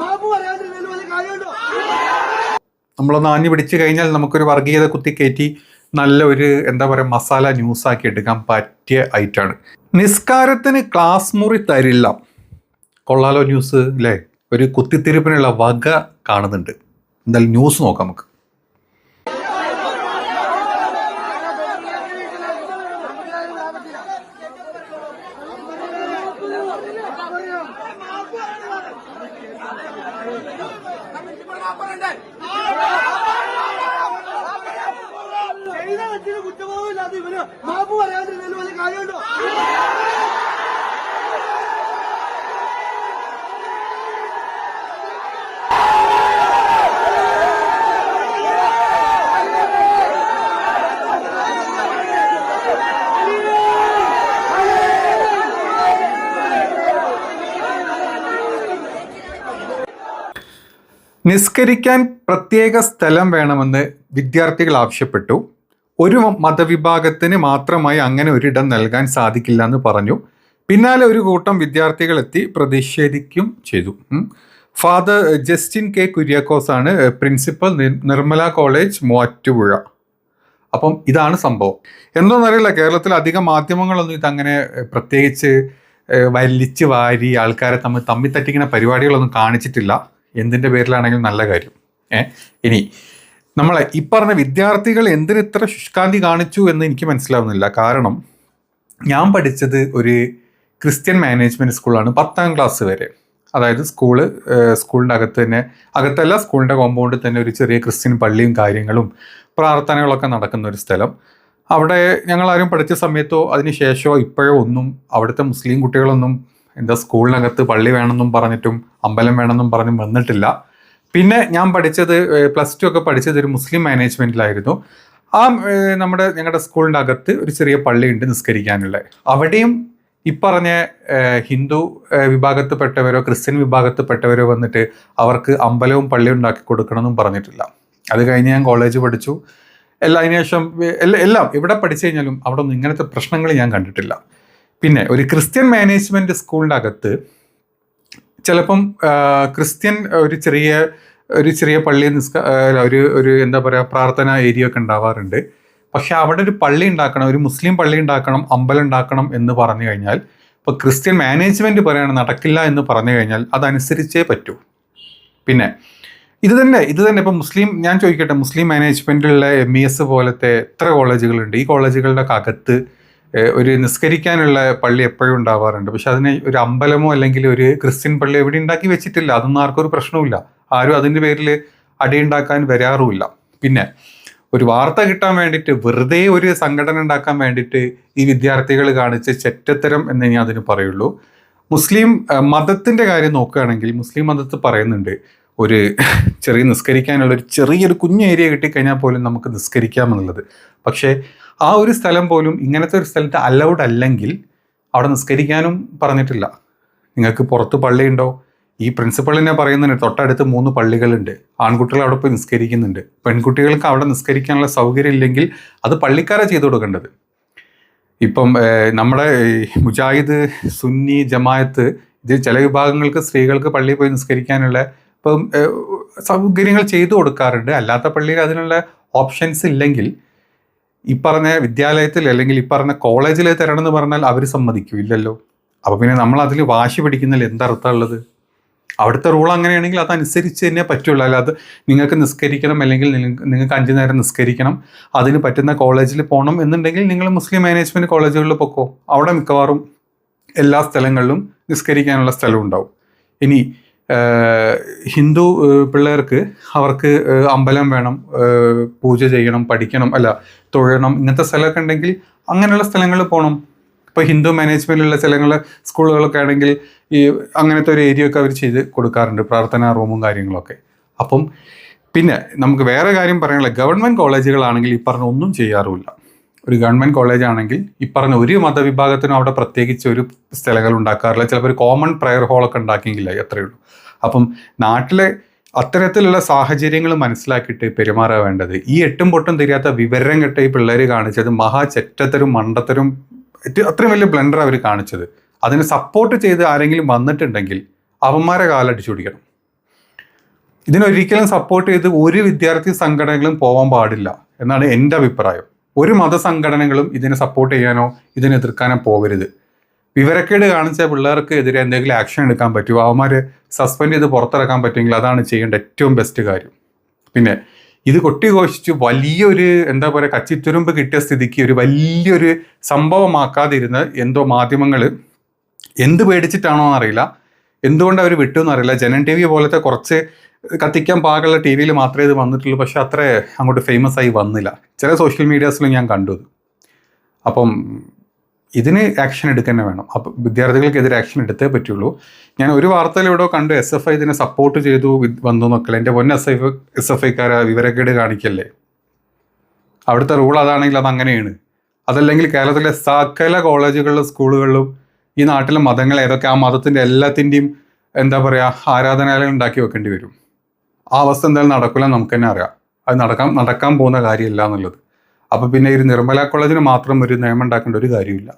മാപ്പ് കാര്യമുണ്ടോ? നമ്മളൊന്ന് ആഞ്ഞു പിടിച്ചു കഴിഞ്ഞാൽ നമുക്കൊരു വർഗീയത കുത്തിക്കയറ്റി നല്ല ഒരു എന്താ പറയുക മസാല ന്യൂസാക്കി എടുക്കാൻ പറ്റിയ ഐറ്റാണ്. നിസ്കാരത്തിന് ക്ലാസ് മുറി തരില്ല. കൊള്ളാലോ ന്യൂസ് അല്ലേ ഒരു കുത്തിത്തിരിപ്പിനുള്ള വക കാണുന്നുണ്ട്. എന്തായാലും ന്യൂസ് നോക്കാം നമുക്ക് ചെയ്ത അച്ഛന് കുറ്റബോധമില്ലാത്ത ഇവന് മാപ്പ് പറയാതിരുന്നതിൽ വല്ല കാര്യമുണ്ടോ? നിസ്കരിക്കാൻ പ്രത്യേക സ്ഥലം വേണമെന്ന് വിദ്യാർത്ഥികൾ ആവശ്യപ്പെട്ടു. ഒരു മതവിഭാഗത്തിന് മാത്രമായി അങ്ങനെ ഒരിടം നൽകാൻ സാധിക്കില്ല എന്ന് പറഞ്ഞു. പിന്നാലെ ഒരു കൂട്ടം വിദ്യാർത്ഥികൾ എത്തി പ്രതിഷേധിക്കും ചെയ്തു. ഫാദർ ജസ്റ്റിൻ കെ കുര്യാക്കോസ് ആണ് പ്രിൻസിപ്പൽ നിർമ്മല കോളേജ് മൂവാറ്റുപുഴ. അപ്പം ഇതാണ് സംഭവം. എന്തോന്നറിയില്ല കേരളത്തിൽ അധികം മാധ്യമങ്ങളൊന്നും ഇതങ്ങനെ പ്രത്യേകിച്ച് വലിച്ച് വാരി ആൾക്കാരെ തമ്മിൽ തമ്മിൽ തട്ടിക്കുന്ന പരിപാടികളൊന്നും കാണിച്ചിട്ടില്ല. എന്തിന്റെ പേരിലാണെങ്കിലും നല്ല കാര്യം. ഏ ഇനി നമ്മളെ ഈ പറഞ്ഞ വിദ്യാർത്ഥികൾ എന്തിന് ഇത്ര ശുഷ്കാന്തി കാണിച്ചു എന്ന് എനിക്ക് മനസ്സിലാവുന്നില്ല. കാരണം ഞാൻ പഠിച്ചത് ഒരു ക്രിസ്ത്യൻ മാനേജ്മെന്റ് സ്കൂളാണ് പത്താം ക്ലാസ് വരെ. അതായത് സ്കൂൾ സ്കൂളിന്റെ അകത്ത് തന്നെ അകത്തല്ല സ്കൂളിന്റെ കോമ്പൗണ്ടിൽ തന്നെ ഒരു ചെറിയ ക്രിസ്ത്യൻ പള്ളിയും കാര്യങ്ങളും പ്രാർത്ഥനകളൊക്കെ നടക്കുന്ന ഒരു സ്ഥലം. അവിടെ ഞങ്ങളാരും പഠിച്ച സമയത്തോ അതിന് ശേഷമോ ഇപ്പോഴോ ഒന്നും അവിടുത്തെ മുസ്ലിം കുട്ടികളൊന്നും എന്താ സ്കൂളിനകത്ത് പള്ളി വേണമെന്നും പറഞ്ഞിട്ടും അമ്പലം വേണമെന്നും പറഞ്ഞും വന്നിട്ടില്ല. പിന്നെ ഞാൻ പഠിച്ചത് പ്ലസ് ടു ഒക്കെ പഠിച്ചത് ഒരു മുസ്ലിം മാനേജ്മെന്റിലായിരുന്നു. ആ നമ്മുടെ ഞങ്ങളുടെ സ്കൂളിന്റെ അകത്ത് ഒരു ചെറിയ പള്ളിയുണ്ട് നിസ്കരിക്കാനുള്ള. അവിടെയും ഈ പറഞ്ഞ ഹിന്ദു വിഭാഗത്തിൽപ്പെട്ടവരോ ക്രിസ്ത്യൻ വിഭാഗത്തിൽപ്പെട്ടവരോ വന്നിട്ട് അവർക്ക് അമ്പലവും പള്ളിയും ഉണ്ടാക്കി കൊടുക്കണമെന്നും പറഞ്ഞിട്ടില്ല. അത് കഴിഞ്ഞ് ഞാൻ കോളേജ് പഠിച്ചു. എല്ലാ അതിനുശേഷം എല്ലാം എല്ലാം ഇവിടെ പഠിച്ചു കഴിഞ്ഞാലും അവിടെ ഒന്നും ഇങ്ങനത്തെ പ്രശ്നങ്ങൾ ഞാൻ കണ്ടിട്ടില്ല. പിന്നെ ഒരു ക്രിസ്ത്യൻ മാനേജ്മെന്റ് സ്കൂളിന്റെ അകത്ത് ചിലപ്പം ക്രിസ്ത്യൻ ഒരു ചെറിയ ഒരു ചെറിയ പള്ളി നിസ്ക ഒരു ഒരു എന്താ പറയുക പ്രാർത്ഥന ഏരിയ ഒക്കെ ഉണ്ടാവാറുണ്ട്. പക്ഷെ അവിടെ ഒരു പള്ളി ഉണ്ടാക്കണം ഒരു മുസ്ലിം പള്ളി ഉണ്ടാക്കണം അമ്പലം ഉണ്ടാക്കണം എന്ന് പറഞ്ഞു കഴിഞ്ഞാൽ ഇപ്പോൾ ക്രിസ്ത്യൻ മാനേജ്മെന്റ് പറയാണ് നടക്കില്ല എന്ന് പറഞ്ഞു കഴിഞ്ഞാൽ അതനുസരിച്ചേ പറ്റൂ. പിന്നെ ഇത് തന്നെ ഇത് തന്നെ ഇപ്പോൾ മുസ്ലിം ഞാൻ ചോദിക്കട്ടെ മുസ്ലിം മാനേജ്മെന്റിലുള്ള എം ഇ എസ് പോലത്തെ എത്ര കോളേജുകളുണ്ട്? ഈ കോളേജുകളുടെ അകത്ത് ഒരു നിസ്കരിക്കാനുള്ള പള്ളി എപ്പോഴും ഉണ്ടാവാറുണ്ട്. പക്ഷെ അതിന് ഒരു അമ്പലമോ അല്ലെങ്കിൽ ഒരു ക്രിസ്ത്യൻ പള്ളി എവിടെ ഉണ്ടാക്കി വെച്ചിട്ടില്ല? അതൊന്നും ആർക്കൊരു പ്രശ്നവുമില്ല. ആരും അതിന്റെ പേരിൽ അടിയുണ്ടാക്കാൻ വരാറുമില്ല. പിന്നെ ഒരു വാർത്ത കിട്ടാൻ വേണ്ടിയിട്ട് വെറുതെ ഒരു സംഘടന ഉണ്ടാക്കാൻ വേണ്ടിയിട്ട് ഈ വിദ്യാർത്ഥികൾ കാണിച്ച ചെറ്റത്തരം എന്നേ ഞാൻ അതിന് പറയുള്ളൂ. മുസ്ലിം മതത്തിന്റെ കാര്യം നോക്കുകയാണെങ്കിൽ മുസ്ലിം മതത്തിൽ പറയുന്നുണ്ട് ഒരു ചെറിയ നിസ്കരിക്കാനുള്ള ഒരു ചെറിയൊരു കുഞ്ഞ് ഏരിയ കിട്ടിക്കഴിഞ്ഞാൽ പോലും നമുക്ക് നിസ്കരിക്കാമെന്നുള്ളത്. പക്ഷേ ആ ഒരു സ്ഥലം പോലും ഇങ്ങനത്തെ ഒരു സ്ഥലത്ത് അലൗഡ് അല്ലെങ്കിൽ അവിടെ നിസ്കരിക്കാനും പറഞ്ഞിട്ടില്ല. നിങ്ങൾക്ക് പുറത്ത് പള്ളിയുണ്ടോ? ഈ പ്രിൻസിപ്പളിനെ പറയുന്നുണ്ട് തൊട്ടടുത്ത് മൂന്ന് പള്ളികളുണ്ട്. ആൺകുട്ടികൾ അവിടെ പോയി നിസ്കരിക്കുന്നുണ്ട്. പെൺകുട്ടികൾക്ക് അവിടെ നിസ്കരിക്കാനുള്ള സൗകര്യം ഇല്ലെങ്കിൽ അത് പള്ളിക്കാരെ ചെയ്തു കൊടുക്കേണ്ടത്. ഇപ്പം നമ്മുടെ മുജാഹിദ് സുന്നി ജമായത്ത് ഇത് ചില വിഭാഗങ്ങൾക്ക് സ്ത്രീകൾക്ക് പള്ളിയിൽ പോയി നിസ്കരിക്കാനുള്ള ഇപ്പം സൗകര്യങ്ങൾ ചെയ്തു കൊടുക്കാറുണ്ട്. അല്ലാത്ത പള്ളിയിൽ അതിനുള്ള ഓപ്ഷൻസ് ഇല്ലെങ്കിൽ ഈ പറഞ്ഞ വിദ്യാലയത്തിൽ അല്ലെങ്കിൽ ഈ പറഞ്ഞ കോളേജിൽ തരണമെന്ന് പറഞ്ഞാൽ അവർ സമ്മതിക്കും ഇല്ലല്ലോ അപ്പോൾ പിന്നെ നമ്മൾ അതിൽ വാശി പിടിക്കുന്നതിൽ എന്തർത്ഥമുള്ളത് അവിടുത്തെ റൂൾ അങ്ങനെയാണെങ്കിൽ അതനുസരിച്ച് തന്നെ പറ്റുള്ളൂ. അല്ലാതെ നിങ്ങൾക്ക് നിസ്കരിക്കണം അല്ലെങ്കിൽ നിങ്ങൾക്ക് അഞ്ചു നേരം നിസ്കരിക്കണം അതിന് പറ്റുന്ന കോളേജിൽ പോകണം എന്നുണ്ടെങ്കിൽ നിങ്ങൾ മുസ്ലിം മാനേജ്മെന്റ് കോളേജുകളിൽ പൊക്കോ. അവിടെ മിക്കവാറും എല്ലാ സ്ഥലങ്ങളിലും നിസ്കരിക്കാനുള്ള സ്ഥലം ഉണ്ടാവും. ഇനി ഹിന്ദു പിള്ളേർക്ക് അവർക്ക് അമ്പലം വേണം പൂജ ചെയ്യണം പഠിക്കണം അല്ല തൊഴണം ഇങ്ങനത്തെ സ്ഥലമൊക്കെ ഉണ്ടെങ്കിൽ അങ്ങനെയുള്ള സ്ഥലങ്ങളിൽ പോകണം ഇപ്പോൾ ഹിന്ദു മാനേജ്മെന്റിലുള്ള ചിലങ്ങൾ സ്കൂളുകളൊക്കെ ആണെങ്കിൽ ഈ അങ്ങനത്തെ ഒരു ഏരിയ ഒക്കെ അവർ ചെയ്ത് കൊടുക്കാറുണ്ട് പ്രാർത്ഥനാ റൂമും കാര്യങ്ങളൊക്കെ. അപ്പം പിന്നെ നമുക്ക് വേറെ കാര്യം പറയാനുള്ള ഗവൺമെന്റ് കോളേജുകളാണെങ്കിൽ ഈ പറഞ്ഞ ഒന്നും ചെയ്യാറുമില്ല. ഒരു ഗവൺമെന്റ് കോളേജ് ആണെങ്കിൽ ഈ പറഞ്ഞ ഒരു മതവിഭാഗത്തിനും അവിടെ പ്രത്യേകിച്ച് ഒരു സ്ഥലങ്ങൾ ഉണ്ടാക്കാറില്ല. ചിലപ്പോൾ ഒരു കോമൺ പ്രയർ ഹോളൊക്കെ ഉണ്ടാക്കിയെങ്കിലേ അത്രയേ ഉള്ളൂ. അപ്പം നാട്ടിലെ അത്തരത്തിലുള്ള സാഹചര്യങ്ങൾ മനസ്സിലാക്കിയിട്ട് പെരുമാറാൻ വേണ്ടത് ഈ എട്ടും പൊട്ടും തിരിയാത്ത വിവരം കെട്ട ഈ പിള്ളേർ കാണിച്ചത് മഹാ ചെറ്റത്തരും മണ്ടത്തരും അത്രയും വലിയ ബ്ലണ്ടർ അവർ കാണിച്ചത്. അതിന് സപ്പോർട്ട് ചെയ്ത് ആരെങ്കിലും വന്നിട്ടുണ്ടെങ്കിൽ അവന്മാരെ കാലടിച്ചു പിടിക്കണം. ഇതിനൊരിക്കലും സപ്പോർട്ട് ചെയ്ത് ഒരു വിദ്യാർത്ഥി സംഘടനകളും പോകാൻ പാടില്ല എന്നാണ് എന്റെ അഭിപ്രായം. ഒരു മതസംഘടനകളും ഇതിനെ സപ്പോർട്ട് ചെയ്യാനോ ഇതിനെ എതിർക്കാനോ പോകരുത്. വിവരക്കേട് കാണിച്ച പിള്ളേർക്ക് എതിരെ എന്തെങ്കിലും ആക്ഷൻ എടുക്കാൻ പറ്റുമോ? അവന്മാർ സസ്പെൻഡ് ചെയ്ത് പുറത്തിറക്കാൻ പറ്റുമെങ്കിൽ അതാണ് ചെയ്യേണ്ട ഏറ്റവും ബെസ്റ്റ് കാര്യം. പിന്നെ ഇത് കൊട്ടിഘോഷിച്ച് വലിയൊരു എന്താ പറയുക കച്ചിത്തുരുമ്പ് കിട്ടിയ സ്ഥിതിക്ക് ഒരു വലിയൊരു സംഭവമാക്കാതിരുന്ന് എന്തോ മാധ്യമങ്ങൾ എന്ത് പേടിച്ചിട്ടാണോ എന്നറിയില്ല. എന്തുകൊണ്ട് അവർ വിട്ടു എന്നറിയില്ല. ജനൻ ടി വി പോലത്തെ കുറച്ച് കത്തിക്കാൻ പാകമുള്ള ടി വിയിൽ മാത്രമേ ഇത് വന്നിട്ടുള്ളൂ. പക്ഷെ അത്ര അങ്ങോട്ട് ഫേമസ് ആയി വന്നില്ല. ചില സോഷ്യൽ മീഡിയാസിലും ഞാൻ കണ്ടു അപ്പം ഇതിന് ആക്ഷൻ എടുക്കുക തന്നെ വേണം. അപ്പോൾ വിദ്യാർത്ഥികൾക്കെതിരെ ആക്ഷൻ എടുത്തേ പറ്റുള്ളൂ. ഞാൻ ഒരു വാർത്തയിൽ ഇവിടെ കണ്ടു എസ് എഫ് ഐ ഇതിനെ സപ്പോർട്ട് ചെയ്തു വന്നു നോക്കല്ലേ എന്റെ പൊന്ന എസ് എഫ് എസ് എഫ് ഐക്കാരെ വിവരക്കേട് കാണിക്കല്ലേ? അവിടുത്തെ റൂൾ അതാണെങ്കിൽ അത് അങ്ങനെയാണ്. അതല്ലെങ്കിൽ കേരളത്തിലെ സകല കോളേജുകളിലും സ്കൂളുകളിലും ഈ നാട്ടിലെ മതങ്ങൾ ഏതൊക്കെ ആ മതത്തിന്റെ എല്ലാത്തിന്റെയും എന്താ പറയുക ആരാധനാലയം ഉണ്ടാക്കി വെക്കേണ്ടി വരും. ആ അവസ്ഥ എന്തായാലും നടക്കില്ല നമുക്ക് തന്നെ അറിയാം. അത് നടക്കാൻ നടക്കാൻ പോകുന്ന കാര്യമല്ല എന്നുള്ളത്. അപ്പോൾ പിന്നെ ഈ നിർമ്മല കോളേജിന് മാത്രം ഒരു നിയമം ഉണ്ടാക്കേണ്ട ഒരു കാര്യമില്ല.